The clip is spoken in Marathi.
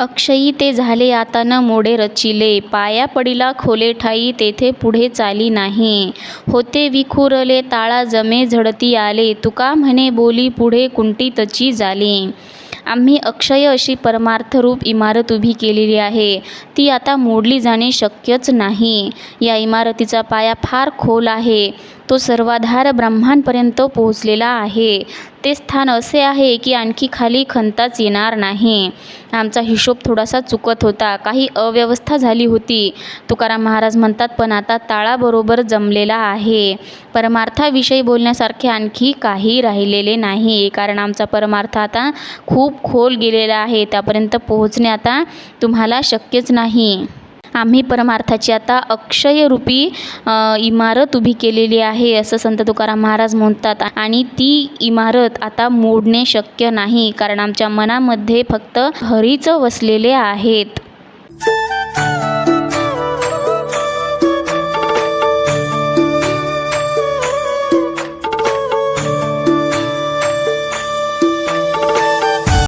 अक्षयी ते झाले आता न मोडे रचिले. पाया पडिला खोले ठायी तेथे पुढे चाली नाही. होते विखुरले ताळा जमे झडती आले. तुका म्हणे बोली पुढे कुंटीतची झाली आम्ही अक्षय अशी परमार्थरूप इमारत उभी केलेली आहे. ती आता मोडली जाणे शक्यच नाही. या इमारतीचा पाया फार खोल आहे. तो सर्वाधार ब्रह्मांपर्यंत पोहोचलेला आहे. ते स्थान असे आहे की आणखी खाली खणताच येणार नाही. आमचा हिशोब थोडासा चुकत होता. काही अव्यवस्था झाली होती. तुकाराम महाराज म्हणतात पण आता ताळाबरोबर जमलेला आहे. परमार्थाविषयी बोलण्यासारखे आणखी काही राहिलेले नाही. कारण आमचा परमार्थ आता खूप खोल गेलेला आहे. त्यापर्यंत पोहोचणे आता तुम्हाला शक्यच नाही. आम्ही परमार्थाची आता अक्षयरूपी इमारत उभी केलेली आहे असं संत तुकाराम महाराज म्हणतात. आणि ती इमारत आता मोडणे शक्य नाही कारण आमच्या मनामध्ये फक्त हरीच वसलेले आहेत.